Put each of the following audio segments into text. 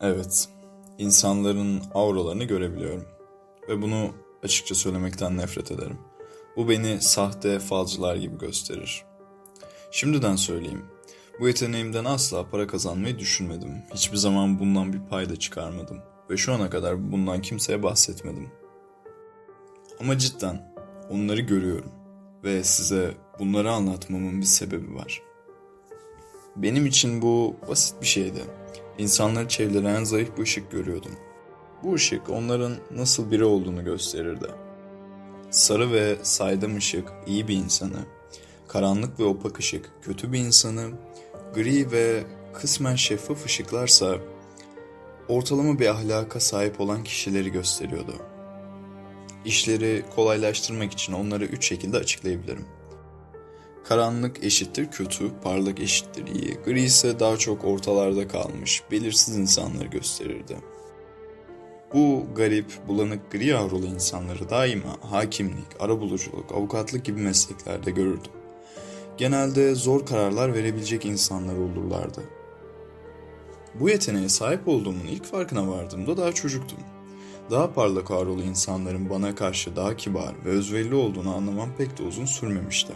Evet, insanların auralarını görebiliyorum. Ve bunu açıkça söylemekten nefret ederim. Bu beni sahte falcılar gibi gösterir. Şimdiden söyleyeyim. Bu yeteneğimden asla para kazanmayı düşünmedim. Hiçbir zaman bundan bir payda çıkarmadım. Ve şu ana kadar bundan kimseye bahsetmedim. Ama cidden onları görüyorum. Ve size bunları anlatmamın bir sebebi var. Benim için bu basit bir şeydi. İnsanları çevreleyen zayıf bir ışık görüyordum. Bu ışık onların nasıl biri olduğunu gösterirdi. Sarı ve saydam ışık iyi bir insanı, karanlık ve opak ışık kötü bir insanı, gri ve kısmen şeffaf ışıklarsa ortalama bir ahlaka sahip olan kişileri gösteriyordu. İşleri kolaylaştırmak için onları üç şekilde açıklayabilirim. Karanlık eşittir kötü, parlak eşittir iyi, gri ise daha çok ortalarda kalmış, belirsiz insanları gösterirdi. Bu garip, bulanık gri avrolu insanları daima hakimlik, arabuluculuk, avukatlık gibi mesleklerde görürdüm. Genelde zor kararlar verebilecek insanlar olurlardı. Bu yeteneğe sahip olduğumun ilk farkına vardığımda daha çocuktum. Daha parlak avrolu insanların bana karşı daha kibar ve özverili olduğunu anlamam pek de uzun sürmemişti.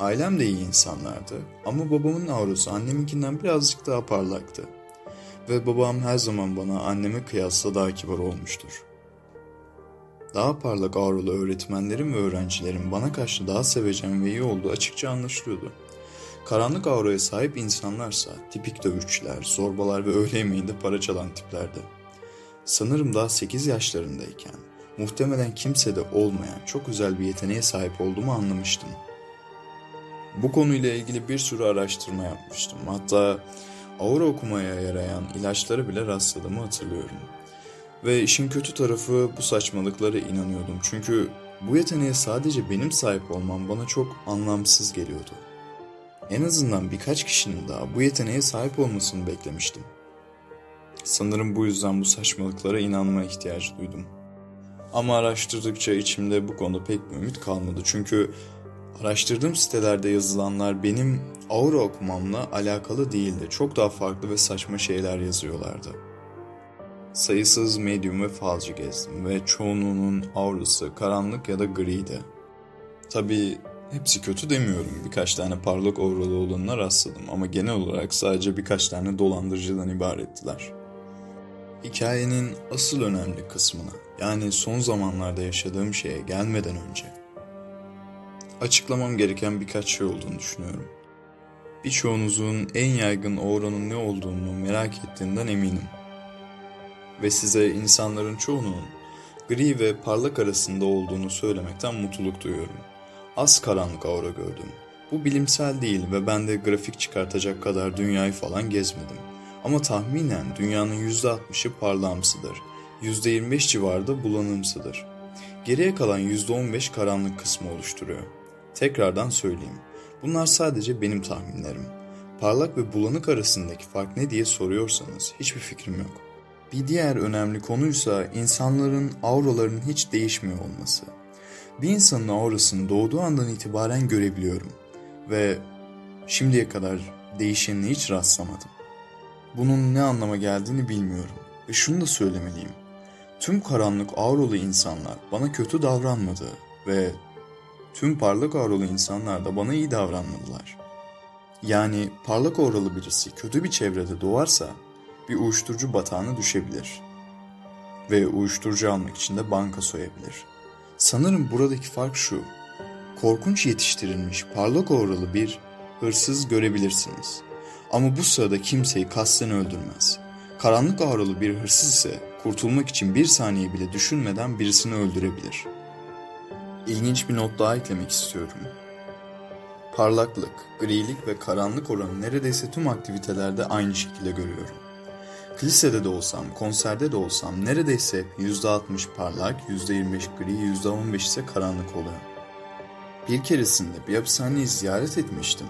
Ailem de iyi insanlardı ama babamın aurası anneminkinden birazcık daha parlaktı. Ve babam her zaman bana anneme kıyasla daha kibar olmuştur. Daha parlak aurolu öğretmenlerim ve öğrencilerim bana karşı daha sevecen ve iyi olduğu açıkça anlaşılıyordu. Karanlık auraya sahip insanlarsa tipik dövüşçüler, zorbalar ve öğle yemeğinde para çalan tiplerdi. Sanırım daha 8 yaşlarındayken muhtemelen kimsede olmayan çok özel bir yeteneğe sahip olduğumu anlamıştım. Bu konuyla ilgili bir sürü araştırma yapmıştım. Hatta aura okumaya yarayan ilaçlara bile rastladığımı hatırlıyorum. Ve işin kötü tarafı bu saçmalıklara inanıyordum. Çünkü bu yeteneğe sadece benim sahip olmam bana çok anlamsız geliyordu. En azından birkaç kişinin daha bu yeteneğe sahip olmasını beklemiştim. Sanırım bu yüzden bu saçmalıklara inanma ihtiyacı duydum. Ama araştırdıkça içimde bu konuda pek bir ümit kalmadı. Çünkü araştırdığım sitelerde yazılanlar benim aura okumamla alakalı değildi. Çok daha farklı ve saçma şeyler yazıyorlardı. Sayısız medyum ve falcı gezdim ve çoğunluğunun aurası karanlık ya da griydi. Tabii hepsi kötü demiyorum. Birkaç tane parlak auralı olanına rastladım ama genel olarak sadece birkaç tane dolandırıcıdan ibarettiler. Hikayenin asıl önemli kısmına yani son zamanlarda yaşadığım şeye gelmeden önce açıklamam gereken birkaç şey olduğunu düşünüyorum. Birçoğunuzun en yaygın auranın ne olduğunu merak ettiğinden eminim. Ve size insanların çoğunun gri ve parlak arasında olduğunu söylemekten mutluluk duyuyorum. Az karanlık aura gördüm. Bu bilimsel değil ve ben de grafik çıkartacak kadar dünyayı falan gezmedim. Ama tahminen dünyanın %60'ı parlağımsıdır. %25 civarında bulanımsıdır. Geriye kalan %15 karanlık kısmı oluşturuyor. Tekrardan söyleyeyim. Bunlar sadece benim tahminlerim. Parlak ve bulanık arasındaki fark ne diye soruyorsanız hiçbir fikrim yok. Bir diğer önemli konuysa insanların auralarının hiç değişmiyor olması. Bir insanın aurasını doğduğu andan itibaren görebiliyorum ve şimdiye kadar değişenine hiç rastlamadım. Bunun ne anlama geldiğini bilmiyorum ve şunu da söylemeliyim. Tüm karanlık auralı insanlar bana kötü davranmadı ve tüm parlak auralı insanlar da bana iyi davranmadılar. Yani parlak auralı birisi kötü bir çevrede doğarsa bir uyuşturucu batağına düşebilir. Ve uyuşturucu almak için de banka soyabilir. Sanırım buradaki fark şu. Korkunç yetiştirilmiş parlak auralı bir hırsız görebilirsiniz. Ama bu sırada kimseyi kasten öldürmez. Karanlık auralı bir hırsız ise kurtulmak için bir saniye bile düşünmeden birisini öldürebilir. İlginç bir not daha eklemek istiyorum. Parlaklık, grilik ve karanlık oranı neredeyse tüm aktivitelerde aynı şekilde görüyorum. Kilisede de olsam, konserde de olsam neredeyse %60 parlak, %25 gri, %15 ise karanlık oluyor. Bir keresinde bir hapishaneyi ziyaret etmiştim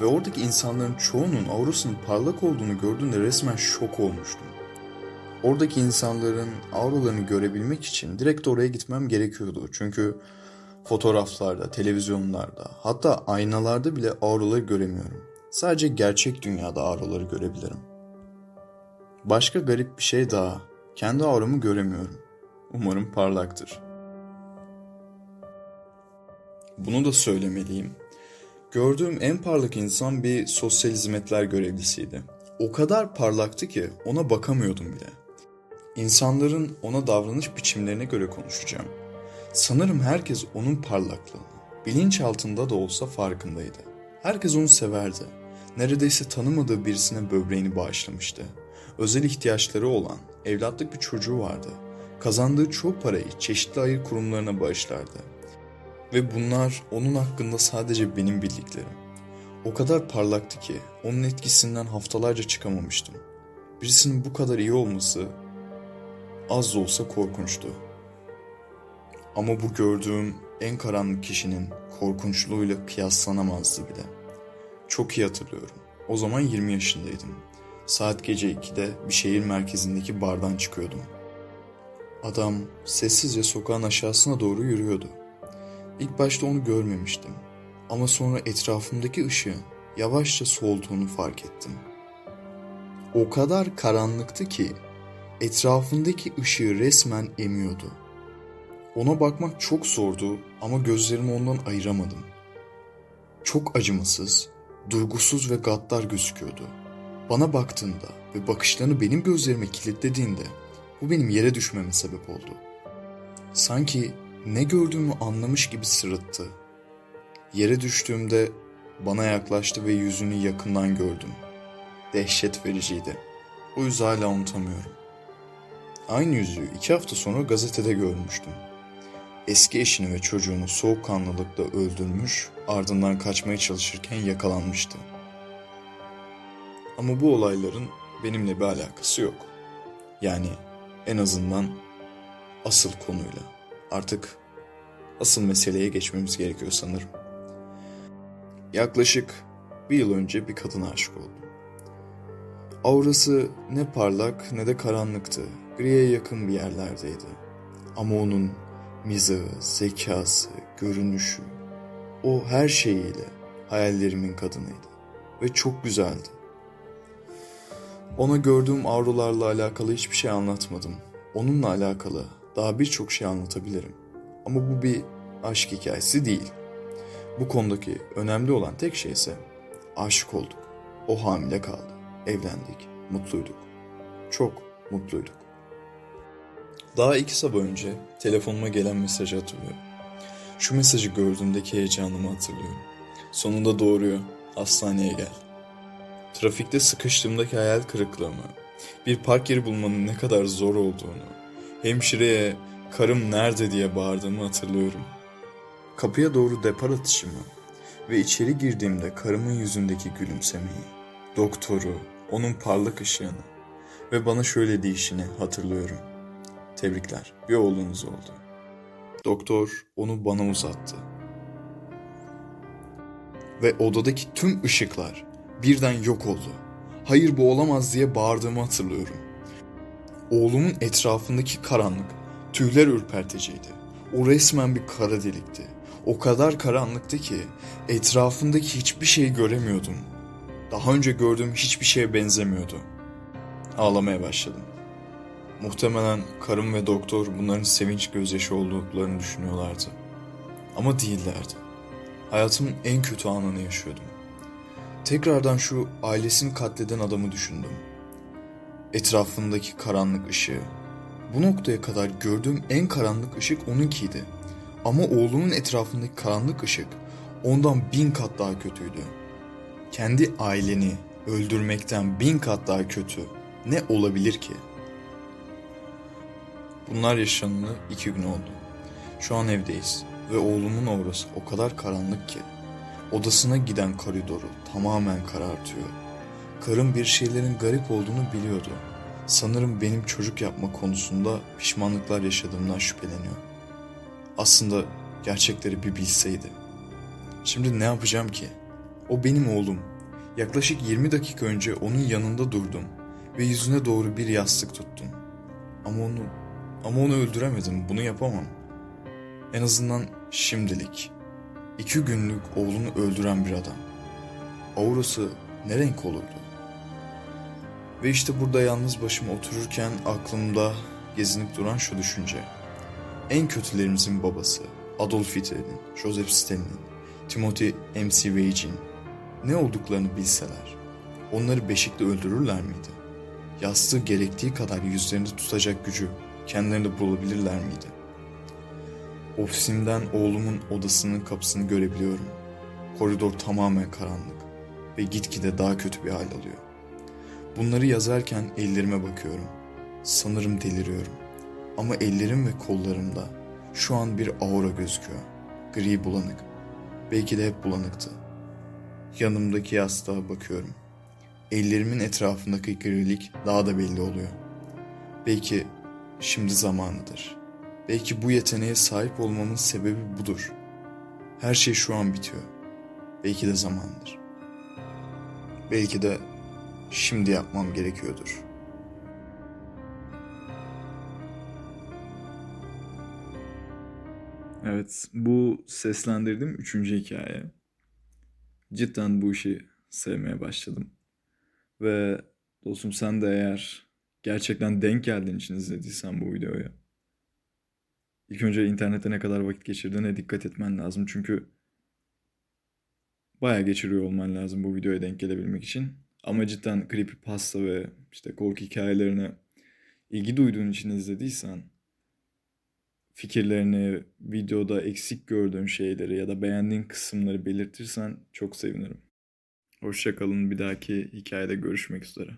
ve oradaki insanların çoğunun aurasının parlak olduğunu gördüğümde resmen şok olmuştum. Oradaki insanların auralarını görebilmek için direkt oraya gitmem gerekiyordu. Çünkü fotoğraflarda, televizyonlarda, hatta aynalarda bile auraları göremiyorum. Sadece gerçek dünyada auraları görebilirim. Başka garip bir şey daha. Kendi auramı göremiyorum. Umarım parlaktır. Bunu da söylemeliyim. Gördüğüm en parlak insan bir sosyal hizmetler görevlisiydi. O kadar parlaktı ki ona bakamıyordum bile. İnsanların ona davranış biçimlerine göre konuşacağım. Sanırım herkes onun parlaklığını, bilinç altında da olsa farkındaydı. Herkes onu severdi. Neredeyse tanımadığı birisine böbreğini bağışlamıştı. Özel ihtiyaçları olan, evlatlık bir çocuğu vardı. Kazandığı çoğu parayı çeşitli hayır kurumlarına bağışlardı. Ve bunlar onun hakkında sadece benim bildiklerim. O kadar parlaktı ki onun etkisinden haftalarca çıkamamıştım. Birisinin bu kadar iyi olması az da olsa korkunçtu. Ama bu gördüğüm en karanlık kişinin korkunçluğuyla kıyaslanamazdı bile. Çok iyi hatırlıyorum. O zaman 20 yaşındaydım. Saat gece 2'de bir şehir merkezindeki bardan çıkıyordum. Adam sessizce sokağın aşağısına doğru yürüyordu. İlk başta onu görmemiştim. Ama sonra etrafımdaki ışığın yavaşça solduğunu fark ettim. O kadar karanlıktı ki etrafındaki ışığı resmen emiyordu. Ona bakmak çok zordu ama gözlerimi ondan ayıramadım. Çok acımasız, durgusuz ve gaddar gözüküyordu. Bana baktığında ve bakışlarını benim gözlerime kilitlediğinde bu benim yere düşmeme sebep oldu. Sanki ne gördüğümü anlamış gibi sırıttı. Yere düştüğümde bana yaklaştı ve yüzünü yakından gördüm. Dehşet vericiydi. O yüzü hala unutamıyorum. Aynı yüzü iki hafta sonra gazetede görmüştüm. Eski eşini ve çocuğunu soğukkanlılıkla öldürmüş, ardından kaçmaya çalışırken yakalanmıştı. Ama bu olayların benimle bir alakası yok. Yani en azından asıl konuyla. Artık asıl meseleye geçmemiz gerekiyor sanırım. Yaklaşık bir yıl önce bir kadına aşık oldum. Aurası ne parlak ne de karanlıktı. Griye yakın bir yerlerdeydi. Ama onun mizahı, zekası, görünüşü, o her şeyiyle hayallerimin kadınıydı. Ve çok güzeldi. Ona gördüğüm avrolarla alakalı hiçbir şey anlatmadım. Onunla alakalı daha birçok şey anlatabilirim. Ama bu bir aşk hikayesi değil. Bu konudaki önemli olan tek şey ise aşık olduk. O hamile kaldı. Evlendik. Mutluyduk. Çok mutluyduk. Daha iki sabah önce telefonuma gelen mesajı hatırlıyorum. Şu mesajı gördüğümdeki heyecanımı hatırlıyorum. Sonunda doğruyor. Hastaneye gel. Trafikte sıkıştığımdaki hayal kırıklığımı, bir park yeri bulmanın ne kadar zor olduğunu, hemşireye karım nerede diye bağırdığımı hatırlıyorum. Kapıya doğru depar atışımı ve içeri girdiğimde karımın yüzündeki gülümsemeyi, doktoru, onun parlak ışığını ve bana şöyle deyişini hatırlıyorum. Tebrikler, bir oğlunuz oldu. Doktor onu bana uzattı. Ve odadaki tüm ışıklar birden yok oldu. Hayır bu olamaz diye bağırdığımı hatırlıyorum. Oğlumun etrafındaki karanlık tüyler ürperticiydi. O resmen bir kara delikti. O kadar karanlıktı ki etrafındaki hiçbir şeyi göremiyordum. Daha önce gördüğüm hiçbir şeye benzemiyordu. Ağlamaya başladım. Muhtemelen karım ve doktor bunların sevinç gözyaşı olduklarını düşünüyorlardı. Ama değillerdi. Hayatımın en kötü anını yaşıyordum. Tekrardan şu ailesini katleden adamı düşündüm. Etrafındaki karanlık ışığı. Bu noktaya kadar gördüğüm en karanlık ışık onunkiydi. Ama oğlumun etrafındaki karanlık ışık ondan bin kat daha kötüydü. Kendi aileni öldürmekten bin kat daha kötü ne olabilir ki? Bunlar yaşanalı iki gün oldu. Şu an evdeyiz ve oğlumun orası o kadar karanlık ki odasına giden koridoru tamamen karartıyor. Karım bir şeylerin garip olduğunu biliyordu. Sanırım benim çocuk yapma konusunda pişmanlıklar yaşadığımdan şüpheleniyor. Aslında gerçekleri bir bilseydi. Şimdi ne yapacağım ki? O benim oğlum. Yaklaşık 20 dakika önce onun yanında durdum ve yüzüne doğru bir yastık tuttum. Ama onu ama onu öldüremedim. Bunu yapamam. En azından şimdilik. İki günlük oğlunu öldüren bir adam. Aurası ne renk olurdu? Ve işte burada yalnız başıma otururken aklımda gezinip duran şu düşünce. En kötülerimizin babası Adolf Hitler'in, Joseph Stalin'in, Timothy M.C. Weige'in ne olduklarını bilseler onları beşikte öldürürler miydi? Yastığı gerektiği kadar yüzlerinde tutacak gücü kendilerinde bulabilirler miydi? Ofisimden oğlumun odasının kapısını görebiliyorum. Koridor tamamen karanlık ve gitgide daha kötü bir hal alıyor. Bunları yazarken ellerime bakıyorum. Sanırım deliriyorum. Ama ellerim ve kollarımda şu an bir aura gözüküyor. Gri bulanık. Belki de hep bulanıktı. Yanımdaki yastığa bakıyorum. Ellerimin etrafındaki grilik daha da belli oluyor. Belki şimdi zamanıdır. Belki bu yeteneğe sahip olmamın sebebi budur. Her şey şu an bitiyor. Belki de zamandır. Belki de şimdi yapmam gerekiyordur. Evet, bu seslendirdiğim üçüncü hikaye. Cidden bu işi sevmeye başladım. Ve dostum sen de eğer gerçekten denk geldiğin için izlediysen bu videoyu. İlk önce internette ne kadar vakit geçirdiğine dikkat etmen lazım. Çünkü bayağı geçiriyor olman lazım bu videoya denk gelebilmek için. Ama cidden creepypasta ve işte korku hikayelerine ilgi duyduğun için izlediysen fikirlerini, videoda eksik gördüğün şeyleri ya da beğendiğin kısımları belirtirsen çok sevinirim. Hoşçakalın. Bir dahaki hikayede görüşmek üzere.